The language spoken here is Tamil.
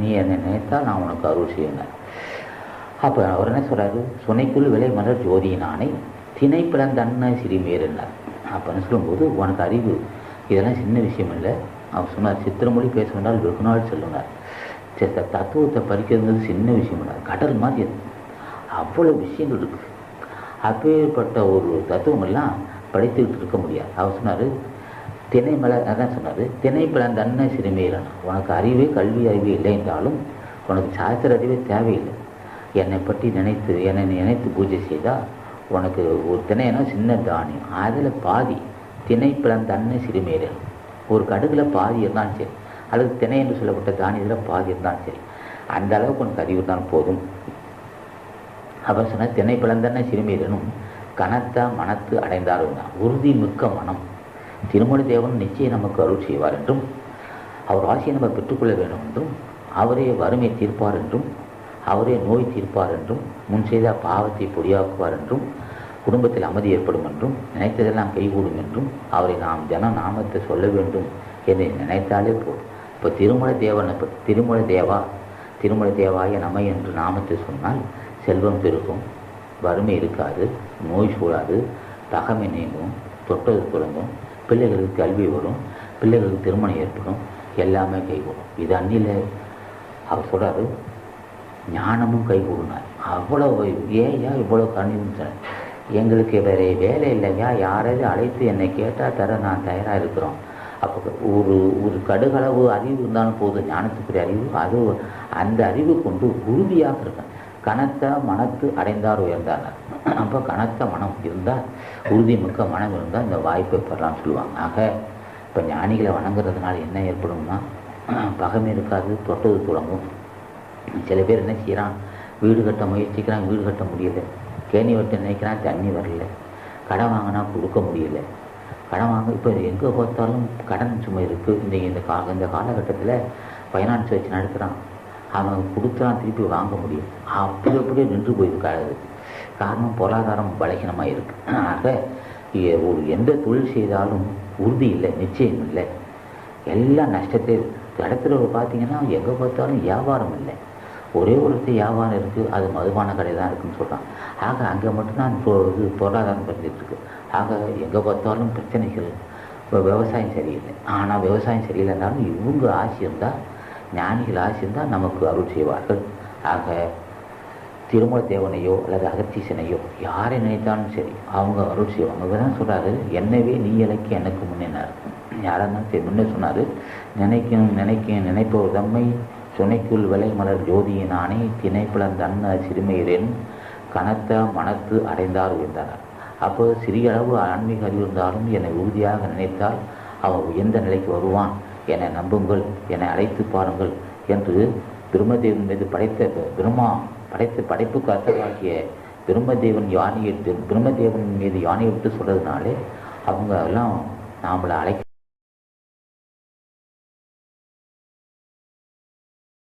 நீ என்னை நினைத்தால் நான் உனக்கு அருள் செய்வேன். அப்போ அவர் என்ன சொல்கிறாரு சுனைக்குள் விலை மலர் ஜோதியினானை திணை பிளந்தன்ன சிறுமேறுனார் அப்போன்னு சொல்லும்போது உனக்கு அறிவு. இதெல்லாம் சின்ன விஷயம் இல்லை. அவர் சொன்னார் சித்திரமொழி பேச வேண்டால் வெகு நாள் சொல்லுனார். சரி, தத்துவத்தை பறிக்கிறது சின்ன விஷயம் இல்லை. கடல் மாதிரி அது. அவ்வளோ விஷயங்கள் இருக்குது அப்பேற்பட்ட ஒரு தத்துவங்கள்லாம் படித்துக்கிட்டு இருக்க முடியாது. அவர் சொன்னார் திணை மலர் அதான் சொன்னார் திணை பிளந்தன்ன சிறுமேலன் உனக்கு அறிவே கல்வி அறிவு இல்லை என்றாலும் உனக்கு சாஸ்திர அறிவே தேவையில்லை. என்னை பற்றி நினைத்து என்னை நினைத்து பூஜை செய்தால் உனக்கு ஒரு திணைனா சின்ன தானியம். அதில் பாதி திணை பிளந்தன்ன சிறுமேலன் ஒரு கடுகில் பாதி இருந்தாலும் சரி அல்லது திணை என்று சொல்லப்பட்ட தானியத்தில் பாதி இருந்தாலும் சரி அந்த அளவுக்கு உனக்கு அறிவு இருந்தாலும் போதும். அவர் சொன்ன திணை பிளந்தன்ன சிறுமீரனும் கனத்த மனத்து அடைந்தாலும் தான். உறுதி மிக்க மனம். திருமண தேவன் நிச்சயம் நமக்கு அருள் செய்வார் என்றும் அவர் ஆசையை நம்ம பெற்றுக்கொள்ள வேண்டும் என்றும் அவரே வறுமை தீர்ப்பார் என்றும் அவரே நோய் தீர்ப்பார் என்றும் முன் செய்த பாவத்தை பொடியாக்குவார் என்றும் குடும்பத்தில் அமைதி ஏற்படும் என்றும் நினைத்ததெல்லாம் கைகூடும் என்றும் அவரை நாம் ஜன நாமத்தை சொல்ல வேண்டும் என்று நினைத்தாலே போதும். இப்போ திருமண தேவனை பற்றி திருமண தேவா திருமண தேவாய நம என்று நாமத்தை சொன்னால் செல்வம் பெருகும் வறுமை இருக்காது நோய் சூழாது தகமை நீங்கும் தொட்டது தொடங்கும் பிள்ளைகளுக்கு கல்வி வரும் பிள்ளைகளுக்கு திருமணம் ஏற்படும் எல்லாமே கைகூடும். இது அன்னில அவர் சொல்கிறாரு ஞானமும் கைகூடினார். அவ்வளோ ஏயா இவ்வளோ கணிதம் எங்களுக்கு வேறு வேலை இல்லையா யாராவது அழைத்து என்னை கேட்டால் தர நான் தயாராக இருக்கிறோம். அப்போ ஒரு ஒரு கடுகளவு அறிவு இருந்தாலும் போதும் ஞானத்துக்குரிய அறிவு. அது அந்த அறிவு கொண்டு உறுதியாக இருக்கேன் கனத்த மனத்து அடைந்தார் உயர்ந்தார். அப்போ கனத்த மனம் இருந்தால் உறுதிமிக்க மனம் இருந்தால் இந்த வாய்ப்பை பெறலாம் சொல்லுவாங்க. ஆக இப்போ ஞானிகளை வணங்குறதுனால என்ன ஏற்படும்னா பகமே இருக்காது தொட்டது தொடங்கும். சில பேர் என்ன செய்கிறான் வீடு கட்ட முயற்சிக்கிறான் வீடு கட்ட முடியலை. கேணி வெட்ட நினைக்கிறான் தண்ணி வரல. கடன் வாங்கினா கொடுக்க முடியல. கடன் வாங்க இப்போ எங்கே பார்த்தாலும் கடன் சுமை இருக்குது இன்றைக்கி இந்த கா இந்த காலகட்டத்தில் ஃபைனான்ஸ் வச்சு நடத்துகிறான் அவன் கொடுத்தான் திருப்பி வாங்க முடியும். அப்படி அப்படியே நின்று போயிருக்காது காரணம் பொருளாதாரம் பலகீனமாக இருக்குது ஆக ஒரு எந்த தொழில் செய்தாலும் உறுதி இல்லை நிச்சயம் இல்லை. எல்லாம் நஷ்டத்தை இடத்துல பார்த்தீங்கன்னா எங்கே பார்த்தாலும் வியாபாரம் இல்லை. ஒரே ஒருத்தர் வியாபாரம் இருக்குது அது மதுபான கடை தான் இருக்குன்னு சொல்கிறான் ஆக அங்கே மட்டும்தான் இப்போ இது பொருளாதாரம் பண்ணிட்டு இருக்கு. ஆக எங்கே பார்த்தாலும் பிரச்சனைகள் இப்போ விவசாயம் சரியில்லை. ஆனால் விவசாயம் சரியில்லைனாலும் இவங்க ஆசை இருந்தால் ஞானிகள் சேர்ந்தால் நமக்கு அருள் செய்வார்கள் ஆக திருமல தேவனையோ அல்லது அகத்தீசனையோ யாரை நினைத்தாலும் சரி அவங்க அருள் செய்வாங்க இவர் தான் சொல்கிறாரு என்னவே நீ இலக்கி எனக்கு முன்னினார். யாராக இருந்தாலும் சரி முன்னே சொன்னார் நினைக்கும் நினைக்கும் நினைப்பவர் தம்மை சுனைக்குள் விலை மலர் ஜோதியினானே திணைப்புலன் தன்ன சிறுமையிறேன் கனத்த மனத்து அடைந்தார் உயர்ந்தனர் அப்போ சிறிய அளவு ஆன்மீக அறிவு இருந்தாலும் என்னை உறுதியாக நினைத்தால் அவன் உயர்ந்த நிலைக்கு வருவான். என்னை நம்புங்கள் என்னை அழைத்து பாருங்கள் என்று பிரம்மதேவன் மீது படைத்த பிரம்மா படைத்த படைப்புக்கு அர்த்தமாகிய பிரம்மதேவன் யானையை பிரம்மதேவன் மீது யானையை விட்டு சொல்கிறதுனாலே அவங்க எல்லாம் நாமளை அழைக்க